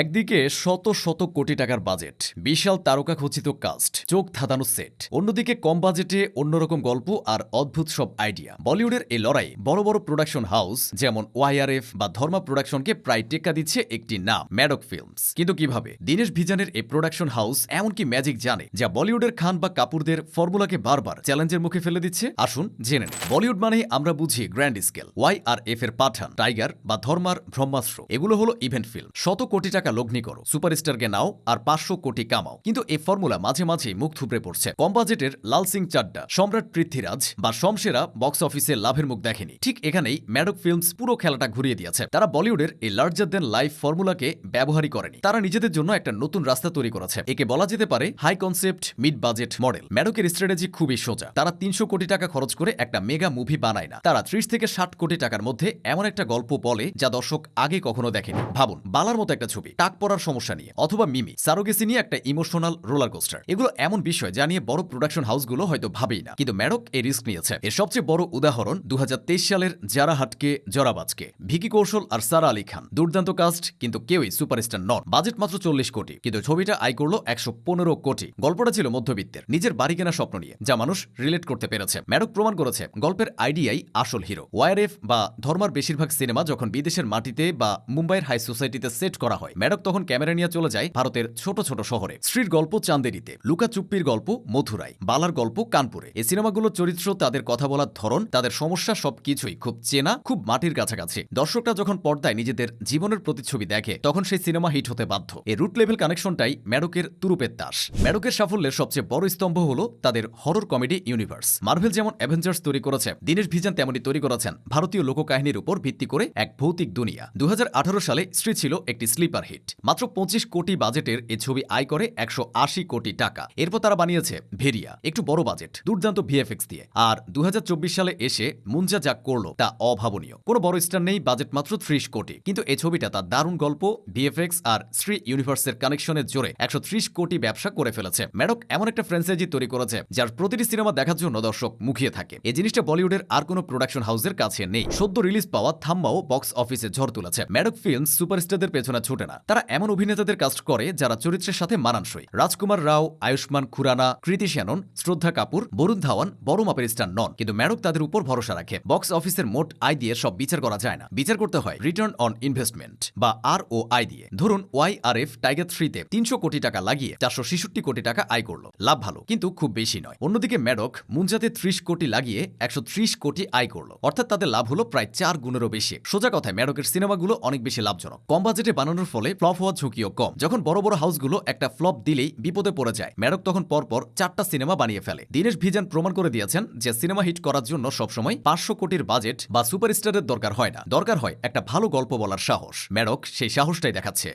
একদিকে শত শত কোটি টাকার বাজেট, বিশাল তারকা খচিত কাস্ট, চোখ ধাঁধানো সেট, অন্যদিকে কম বাজেটে অন্যরকম গল্প আর অদ্ভুত সব আইডিয়া। বলিউডের এই লড়াই বড় বড় প্রোডাকশন হাউস যেমন ওয়াইআরএফ বা ধর্মা প্রোডাকশনকে প্রায় টেক্কা দিচ্ছে একটি নাম ম্যাডক ফিল্মস কিন্তু কীভাবে? দীনেশ ভিজানের এই প্রোডাকশন হাউস এমনকি ম্যাজিক জানে, যা বলিউডের খান বা কাপুরদের ফর্মুলাকে বারবার চ্যালেঞ্জের মুখে ফেলে দিচ্ছে? আসুন জেনে নিই। বলিউড মানেই আমরা বুঝি grand scale Y R F এর পাঠান টাইগার বা ধর্মার ব্রহ্মাস্ত্র। এগুলো হলো ইভেন্ট ফিল্ম শত কোটি টাকা লগ্নি করো, সুপারস্টারকে নাও আর পাঁচশো কোটি কামাও। কিন্তু এই ফর্মুলা মাঝে মাঝে মুখ থুবড়ে পড়ছে। কম বাজেটের লাল সিং চাড্ডা, সম্রাট পৃথ্বীরাজ বা শমশেরা বক্স অফিসে লাভের মুখ দেখেনি। ঠিক এখানেই ম্যাডক ফিল্মস পুরো খেলাটা ঘুরিয়ে দিয়েছে। তারা বলিউডের এই লার্জার দেন লাইফ ফর্মুলাকে ব্যবহারই করেনি। তারা নিজেদের জন্য একটা নতুন রাস্তা তৈরি করেছে। একে বলা যেতে পারে high concept, mid budget model. ম্যাডকের strategy খুবই সোজা। তারা তিনশো কোটি টাকা খরচ করে একটা মেগা মুভি বানায় না। তারা ত্রিশ থেকে ষাট কোটি টাকার মধ্যে এমন একটা গল্প বলে যা দর্শক আগে কখনো দেখেনি। ভাবুন, বালার মতো একটা ছবি। টাক পড়ার সমস্যা নিয়ে, অথবা মিমি, সারোগেসি নিয়ে একটা ইমোশনাল রোলার কোস্টার এগুলো এমন বিষয় যা নিয়ে বড় প্রোডাকশন হাউসগুলো হয়তো ভাবেই না। কিন্তু ম্যাডক এই রিস্ক নিয়েছে। এর সবচেয়ে বড় উদাহরণ দু সালের যারা হাটকে জরাবাজকে ভিকি কৌশল আর সারা আলী খান। দুর্দান্ত কাস্ট কিন্তু কেউই সুপারস্টার নন। বাজেট মাত্র চল্লিশ কোটি, কিন্তু ছবিটা আয় করল একশো পনেরো কোটি। গল্পটা ছিল মধ্যবিত্তের, নিজের বাড়ি কেনা স্বপ্ন নিয়ে, যা মানুষ রিলেট করতে পেরেছে। ম্যাডক প্রমাণ করেছে, গল্পের আইডিয়াই আসল হিরো ওয়ারএফ বা ধর্মার বেশিরভাগ সিনেমা যখন বিদেশের মাটিতে বা মুম্বাইয়ের হাই সোসাইটিতে সেট করা হয় ম্যাডক তখন ক্যামেরা নিয়ে চলে যায় ভারতের ছোট ছোট শহরে। স্ত্রীর গল্প চান্দেরিতে, লুকা চুপ্পির গল্প মথুরায়, বালার গল্প কানপুরে। এই সিনেমাগুলোর চরিত্র, তাদের কথা বলার ধরন, তাদের সমস্যা সবকিছুই খুব চেনা, খুব মাটির কাছাকাছি। দর্শকরা যখন পর্দায় নিজেদের জীবনের প্রতিচ্ছবি দেখে, তখন সেই সিনেমা হিট হতে বাধ্য। এই রুট লেভেল কানেকশনটাই ম্যাডকের তুরুপের তাস। ম্যাডকের সাফল্যের সবচেয়ে বড় স্তম্ভ হল তাদের হরর কমেডি ইউনিভার্স মার্ভেল যেমন অ্যাভেঞ্জার্স তৈরি করেছে, দীনেশ ভিজান তেমনি তৈরি করেছেন ভারতীয় লোককাহিনীর উপর ভিত্তি করে এক ভৌতিক দুনিয়া। দু হাজার আঠারো সালে স্ত্রী ছিল একটি স্লিপার হিট। মাত্র পঁচিশ কোটি বাজেটের এই ছবি আয় করে একশো আশি কোটি টাকা। এরপর তারা বানিয়েছে ভেরিয়া, একটু বড় বাজেট, দুর্দান্ত ভিএফএক্স দিয়ে। আর দুই হাজার চব্বিশ সালে এসে মুঞ্জা যা করল তা অভাবনীয়। কোনো বড় স্টার নেই, বাজেট মাত্র ত্রিশ কোটি। কিন্তু এ ছবিটা তার দারুণ গল্প, ভিএফএক্স আর শ্রী ইউনিভার্সের কানেকশনের জোরে একশো ত্রিশ কোটি ব্যবসা করে ফেলেছে। ম্যাডক এমন একটা ফ্র্যাঞ্চাইজি তৈরি করেছে, যার প্রতিটি সিনেমা দেখার জন্য দর্শক মুখিয়ে থাকে। এই জিনিসটা বলিউডের আর কোনো প্রোডাকশন হাউসের কাছে নেই। সদ্য রিলিজ পাওয়া থাম্মাও বক্স অফিসে ঝড় তুলেছে। ম্যাডক ফিল্ম সুপারস্টারদের পেছনে ছুটে না। তারা এমন অভিনেতাদের কাস্ট করে যারা চরিত্রের সাথে মানানসই। রাজকুমার রাও, আয়ুষ্মান খুরানা, কৃতি শ্যানন, শ্রদ্ধা কাপুর, বরুণ ধাওয়ান, বড় মাপের স্টার নন। কিন্তু ম্যাডক তাদের উপর ভরসা রাখে। বক্স অফিসের মোট আয় দিয়ে সব বিচার করা যায় না। বিচার করতে হয় রিটার্ন অন ইনভেস্টমেন্ট বা আর ও আই দিয়ে। ধরুন ওয়াই আর এফ টাইগার থ্রিতে তিনশো কোটি টাকা লাগিয়ে চারশো ছেষট্টি কোটি টাকা আয় করল। লাভ ভালো, কিন্তু খুব বেশি নয়। অন্যদিকে ম্যাডক মুঞ্জাতে ত্রিশ কোটি লাগিয়ে একশো ত্রিশ কোটি আয় করল। অর্থাৎ তাদের লাভ হলো প্রায় চার গুণেরও বেশি। সোজা কথায় ম্যাডকের সিনেমাগুলো অনেক বেশি লাভজনক। কম বাজেটে বানানোর ফলে ফ্লপ হওয়ার ঝুঁকিও কম। যখন বড় বড় হাউসগুলো একটা ফ্লপ দিলেই বিপদে পড়ে যায় ম্যাডক তখন পরপর চারটা সিনেমা বানিয়ে ফেলে। দীনেশ ভিজান প্রমাণ করে দিয়েছেন যে সিনেমা হিট করার জন্য সবসময় পাঁচশো কোটির বাজেট বা সুপারস্টারের দরকার হয় না। দরকার হয় একটা ভালো গল্প বলার সাহস। ম্যাডক সেই সাহসটাই দেখাচ্ছে।